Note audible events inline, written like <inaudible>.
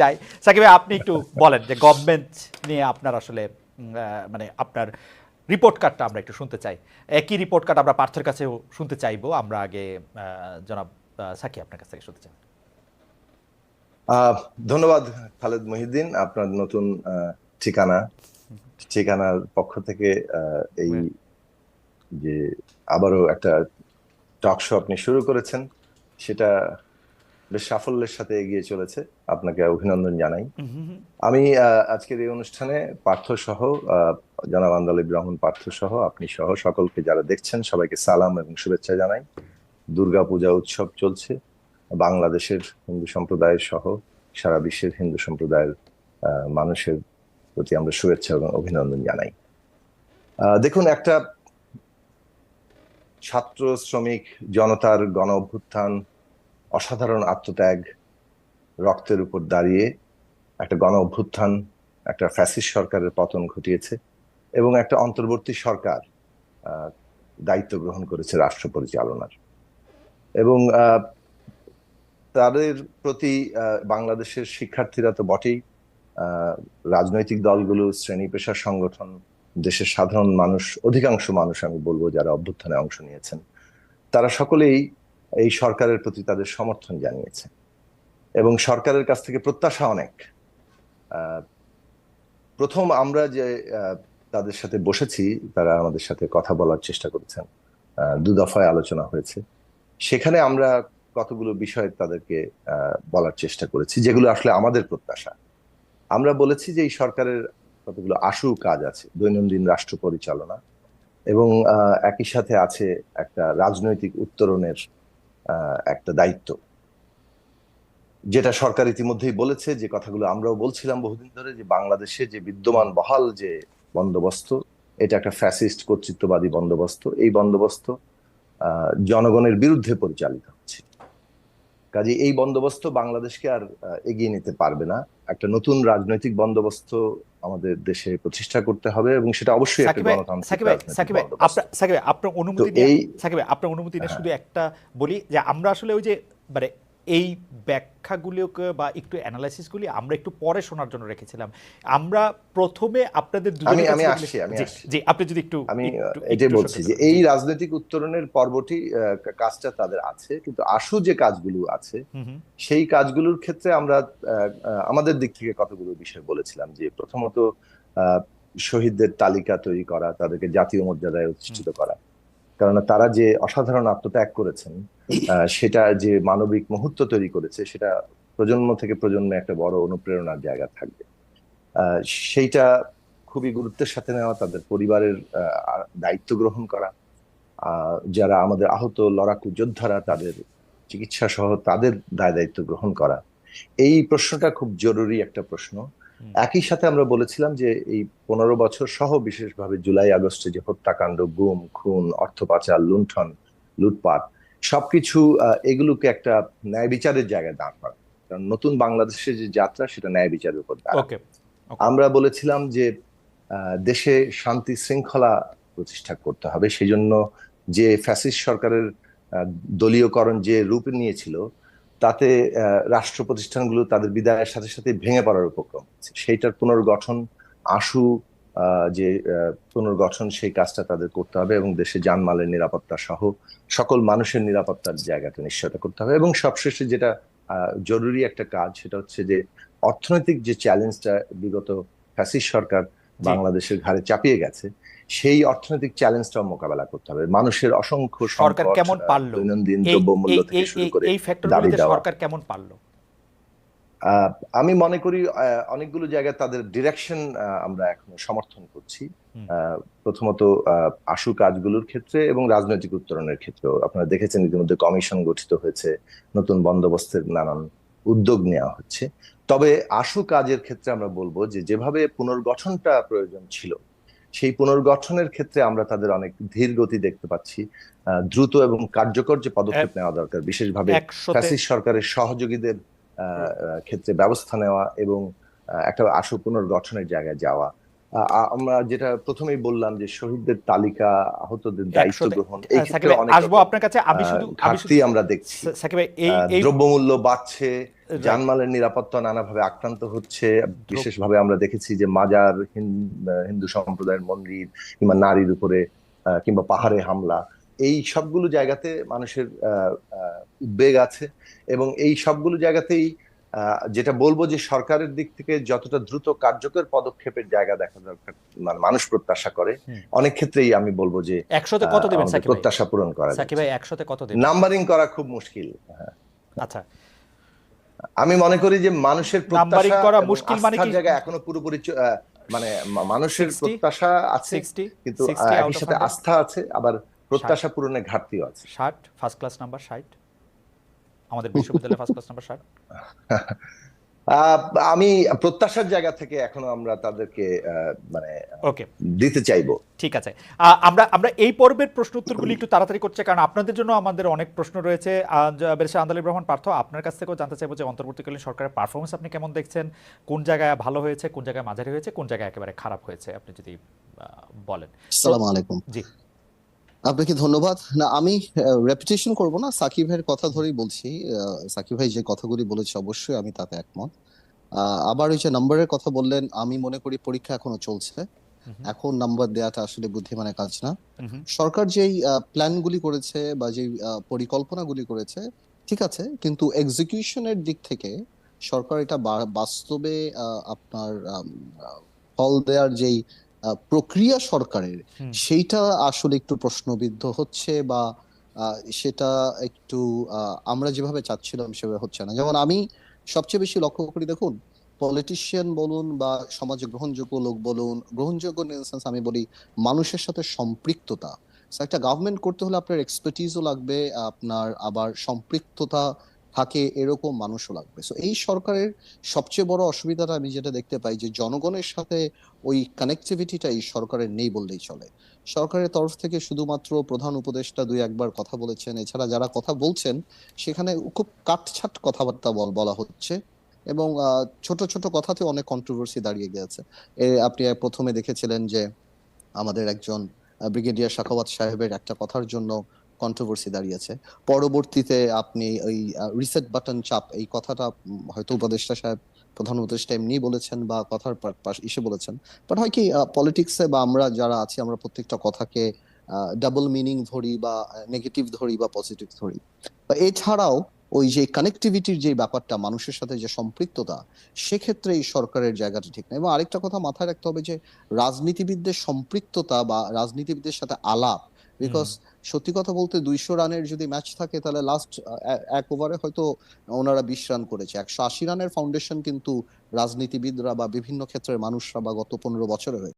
যাই। সাকিব আপনি একটু বলেন যে গভর্নমেন্ট নিয়ে আপনার আসলে মানে আপনার রিপোর্ট কার্ডটা আমরা একটু শুনতে চাই। একই রিপোর্ট কার্ড আমরা পার্থের কাছেও শুনতে চাইব। আমরা আগে জনাব সাকি আপনার কাছ থেকে শুনতে চাই। ধন্যবাদ খালেদ মহিউদ্দিন, আপনার নতুন ঠিকানা। ঠিকানার পক্ষ থেকে এই যে আবারও একটা টক শো আপনি শুরু করেছেন, সেটা বেশ সাফল্যের সাথে এগিয়ে চলেছে। আপনাকে অভিনন্দন জানাই। আমি আজকের এই অনুষ্ঠানে পার্থ সহ জনাব আন্দালিব রহমান পার্থ সহ আপনি সহ সকলকে যারা দেখছেন সবাইকে সালাম এবং শুভেচ্ছা জানাই। দুর্গা পূজা উৎসব চলছে। বাংলাদেশের হিন্দু সম্প্রদায়ের সহ সারা বিশ্বের হিন্দু সম্প্রদায়ের আহ, মানুষের প্রতি আমরা শুভেচ্ছা এবং অভিনন্দন জানাই। আহ, দেখুন একটা ছাত্র শ্রমিক জনতার গণ অভ্যুত্থান অসাধারণ আত্মত্যাগ রক্তের উপর দাঁড়িয়ে একটা গণ অভ্যুত্থান, একটা ফ্যাসিস সরকারের পতন ঘটিয়েছে এবং একটা অন্তর্বর্তী সরকার দায়িত্ব গ্রহণ করেছে রাষ্ট্র পরিচালনার। এবং তাদের প্রতি বাংলাদেশের শিক্ষার্থীরা তো বটেই রাজনৈতিক দলগুলো, শ্রেণি পেশার সংগঠন, দেশের সাধারণ মানুষ, অধিকাংশ মানুষ আমি বলব যারা অভ্যুত্থানে অংশ নিয়েছেন, তারা সকলেই এই সরকারের প্রতি তাদের সমর্থন জানিয়েছে। এবং সরকারের কাছ থেকে প্রত্যাশা অনেক। প্রথম আমরা যে তাদের সাথে বসেছি, তারা আমাদের সাথে কথা বলার চেষ্টা করেছেন। দু দফায় আলোচনা হয়েছে। সেখানে আমরা কতগুলো বিষয় তাদেরকে বলার চেষ্টা করেছি, যেগুলো আসলে আমাদের প্রত্যাশা। আমরা বলেছি যে, এই সরকারের কতগুলো আশু কাজ আছে, দৈনন্দিন রাষ্ট্র পরিচালনা। এবং একই সাথে আছে একটা রাজনৈতিক উত্তরণের একটা দায়িত্ব। যেটা সরকার ইতিমধ্যেই বলেছে, যে কথাগুলো আমরাও বলছিলাম বহুদিন ধরে, যে বাংলাদেশে যে বিদ্যমান বহাল যে বন্দোবস্ত, এটা একটা ফ্যাসিস্ট কর্তৃত্ববাদী বন্দোবস্ত। এই বন্দোবস্ত জনগণের বিরুদ্ধে পরিচালিত হচ্ছে। কাজে এই বন্দোবস্ত বাংলাদেশকে আর এগিয়ে নিতে পারবে না। একটা নতুন রাজনৈতিক বন্দোবস্ত আমাদের দেশে প্রতিষ্ঠা করতে হবে এবং সেটা অবশ্যই একটা গণতান্ত্রিক সাকিব ভাই সাকিব ভাই আপনার সাকিব ভাই আপনার অনুমতি নিয়ে সাকিব ভাই আপনার অনুমতি নিয়ে। শুধু একটা বলি যে আমরা আসলে ওই যে মানে এই ব্যাখ্যাগুলোকে বা একটু অ্যানালাইসিসগুলি আমরা একটু পরে শোনার জন্য রেখেছিলাম। আমরা প্রথমে আপনাদের আমি- আমি আসছি, আমি জি, আপনি যদি একটু আমি এটাই একটু বলছি যে এই রাজনৈতিক উত্তরণের পর্বটি কাজটা তাদের আছে কিন্তু আশু যে কাজগুলো আছে সেই কাজগুলোর ক্ষেত্রে আমরা আমাদের দিক থেকে কতগুলো বিষয় বলেছিলাম যে প্রথমত আহ, শহীদদের তালিকা তৈরি করা তাদেরকে জাতীয় মর্যাদায় অধিষ্ঠিত করা। কেননা তারা যে অসাধারণ আত্মত্যাগ করেছেন সেটা যে মানবিক মুহূর্ত তৈরি করেছে সেটা প্রজন্ম থেকে প্রজন্মে একটা বড় অনুপ্রেরণার জায়গা থাকবে। সেইটা খুবই গুরুত্বের সাথে নেওয়া তাদের পরিবারের দায়িত্ব গ্রহণ করা। যারা আমাদের আহত লড়াকু যোদ্ধারা তাদের চিকিৎসা সহ তাদের দায় দায়িত্ব গ্রহণ করা। এই প্রশ্নটা খুব জরুরি একটা প্রশ্ন। একই সাথে আমরা বলেছিলাম যে এই পনেরো বছর সহ বিশেষভাবে জুলাই আগস্টে যে হত্যাকাণ্ড গুম খুন অর্থ পাচার লুণ্ঠন লুটপাট সবকিছু এগুলোকে একটা ন্যায় বিচারের জায়গায় দাঁড় করা কারণ নতুন বাংলাদেশের যে যাত্রা সেটা ন্যায় বিচারের উপর আমরা বলেছিলাম যে দেশে শান্তি শৃঙ্খলা প্রতিষ্ঠা করতে হবে। সেই জন্য যে ফ্যাসিস্ট সরকারের দলীয়করণ যে রূপ নিয়েছিল তাতে রাষ্ট্র প্রতিষ্ঠানগুলো তাদের বিদায়ের সাথে সাথে ভেঙে পড়ার উপক্রম সেইটার পুনর্গঠন আশু যে পুনর্গঠন সেই কাজটা তাদের করতে হবে এবং দেশে জানমালের নিরাপত্তা সহ সকল মানুষের নিরাপত্তার জায়গাটা নিশ্চয়তা করতে হবে এবং সবশেষে যেটা জরুরি একটা কাজ সেটা হচ্ছে যে অর্থনৈতিক যে চ্যালেঞ্জটা বিগত ফ্যাসিস সরকার বাংলাদেশের ঘাড়ে চাপিয়ে গেছে সেই অর্থনৈতিক চ্যালেঞ্জটাও মোকাবেলা করতে হবে। মানুষের অসংখ্য সরকার কেমন পারল? দৈনন্দিন দ্রব্যমূল্য থেকে শুরু করে এই ফ্যাক্টরগুলিতে সরকার কেমন পারল? আমি মনে করি অনেকগুলো জায়গায় তাদের ডিরেকশন আমরা এখন সমর্থন করছি। প্রথমত আশু কাজগুলোর ক্ষেত্রে এবং রাজনৈতিক উত্তরণের ক্ষেত্রেও। আপনারা দেখেছেন ইতিমধ্যে কমিশন গঠিত হয়েছে নতুন বন্দোবস্তের নানান উদ্যোগ নেওয়া হচ্ছে। তবে আশু কাজের ক্ষেত্রে আমরা বলব যে যেভাবে পুনর্গঠনটা প্রয়োজন ছিল সেই পুনর্গঠনের ক্ষেত্রে আমরা তাদের অনেক ধীর গতি দেখতে পাচ্ছি। আহ, দ্রুত এবং কার্যকর যে পদক্ষেপ নেওয়া দরকার বিশেষভাবে সরকারের সহযোগীদের ক্ষেত্রে ব্যবস্থা নেওয়া এবং একটা আশু পুনর্গঠনের জায়গায় যাওয়া। আমরা যেটা প্রথমেই বললাম যে শহীদদের তালিকা আহতদের দায়িত্ব গ্রহণ এই ক্ষেত্রে অনেক আসব আপনার কাছে। আমি শুধু ঘাটতি আমরা দেখছি। সাকিব এই এই দ্রব্যমূল্য বাড়ছে জানমালের নিরাপত্তা নানাভাবে আক্রান্ত হচ্ছে। বিশেষভাবে আমরা দেখেছি যে মাজার হিন্দু সম্প্রদায়ের মন্দির কিংবা নারীর উপরে কিংবা পাহাড়ে হামলা। এই সবগুলো জায়গাতে মানুষের উদ্বেগ আছে এবং এই সবগুলো জায়গাতেই যেটা বলব যে সরকারের দিক থেকে যতটা দ্রুত কার্যকর পদক্ষেপের জায়গা দেখা দরকার মানে মানুষ প্রত্যাশা করে অনেক ক্ষেত্রেই আমি বলব যে একশোতে কত দেবেন সাকিব প্রত্যাশা পূরণ করা সাকিব ভাই একশোতে কত দেবেন? নাম্বারিং করা খুব মুশকিল আচ্ছা। আমি মনে করি যে মানুষের প্রত্যাশা করা মুশকিল মানে কি? জায়গায় এখনও পুরোপুরি মানে মানুষের প্রত্যাশা আছে কিন্তু একই সাথে আস্থা আছে আবার প্রত্যাশা পূরণের ঘাটতিও আছে। ষাট ফার্স্ট ক্লাস নাম্বার ষাট। আমাদের বিশ্ববিদ্যালয়ে ফার্স্ট ক্লাস নাম্বার ষাট। <laughs> আমি প্রত্যাশার জায়গা থেকে এখনও আমরা তাদেরকে মানে ওকে। দিতে চাইব। ঠিক আছে। আমরা আমরা এই পর্বের প্রশ্ন উত্তরগুলি একটু তাড়াতাড়ি করছে কারণ আপনাদের জন্য আমাদের অনেক প্রশ্ন রয়েছে। বেরেশা আন্দালিব রহমান পার্থ আপনার কাছ থেকেও জানতে চাইব যে অন্তর্বর্তীকালীন সরকারের পারফরমেন্স আপনি কেমন দেখছেন কোন জায়গায় ভালো হয়েছে কোন জায়গায় মাঝারি হয়েছে কোন জায়গায় একেবারে খারাপ হয়েছে আপনি যদি আহ, বলেন। সালাম আলাইকুম। জি। আপনাকে ধন্যবাদ। না আমি রেপুটেশন করব না সাকিব ভাইয়ের কথা ধরেই বলছি। সাকিব ভাই যে কথাগুলি বলেছে অবশ্যই আমি তাতে একমত। আবার ওই যে নাম্বারের কথা বললেন আমি মনে করি পরীক্ষা এখনও চলছে। এখন নাম্বার দেওয়াটা আসলে বুদ্ধিমানের কাজ না। সরকার যেই প্ল্যানগুলি করেছে বা যেই পরিকল্পনাগুলি করেছে ঠিক আছে কিন্তু এক্সিকিউশনের দিক থেকে সরকার এটা বাস্তবে আপনার ফল দেওয়ার যেই প্রক্রিয়া সরকারের সেইটা আসলে একটু প্রশ্নবিদ্ধ হচ্ছে বা সেটা একটু আমরা যেভাবে চাচ্ছিলাম সেভাবে হচ্ছে না। যেমন আমি সবচেয়ে বেশি লক্ষ্য করি দেখুন পলিটিশিয়ান বলুন বা সমাজে গ্রহণযোগ্য লোক বলুন গ্রহণযোগ্য সেন্স আমি বলি মানুষের সাথে সম্পৃক্ততা। একটা গভর্নমেন্ট করতে হলে আপনার এক্সপার্টিজও লাগবে আপনার আবার সম্পৃক্ততা থাকে এরকম মানুষও লাগবে। সো এই সরকারের সবচেয়ে বড় অসুবিধাটা আমি যেটা দেখতে পাই যে, জনগণের সাথে ওই কানেক্টিভিটিটা এই সরকারের নেই বললেই চলে। সরকারের তরফ থেকে শুধুমাত্র প্রধান উপদেষ্টা দুই একবার কথা বলেছেন, এছাড়া যারা কথা বলছেন, সেখানে খুব কাটছাট কথাবার্তা বল- বলা হচ্ছে এবং ছোট ছোট কথাতে অনেক কন্ট্রোভার্সি দাঁড়িয়ে গেছে আপনি প্রথমে দেখেছিলেন যে, আমাদের একজন ব্রিগেডিয়ার শাখাওয়াত সাহেবের একটা কথার জন্য কন্ট্রোভার্সি দাঁড়িয়েছে পরবর্তীতে আপনি ওই রিসেট বাটন চাপ, এই কথাটা হয়তো উপদেষ্টা সাহেব, প্রধান উপদেষ্টা এমনি বলেছেন বা কথার এসে বলেছেন। বাট হয় কি পলিটিক্সে বা আমরা যারা আছি, আমরা প্রত্যেকটা কথাকে ডাবল মিনিং ধরি বা নেগেটিভ ধরি বা পজিটিভ ধরি। এছাড়াও ওই যে কানেক্টিভিটির যে ব্যাপারটা, মানুষের সাথে যে সম্পৃক্ততা, সেক্ষেত্রে এই সরকারের জায়গাটা ঠিক না। এবং আরেকটা কথা মাথায় রাখতে হবে যে, রাজনীতিবিদদের সম্পৃক্ততা বা রাজনীতিবিদদের সাথে আলাপ বিকজ সত্যি কথা বলতে দুইশো রানের যদি ম্যাচ থাকে তাহলে লাস্ট এক ওভারে হয়তো ওনারা বিশ রান করেছে। একশো আশি রানের ফাউন্ডেশন কিন্তু রাজনীতিবিদরা বা বিভিন্ন ক্ষেত্রের মানুষরা বা গত পনেরো বছরে হয়েছে।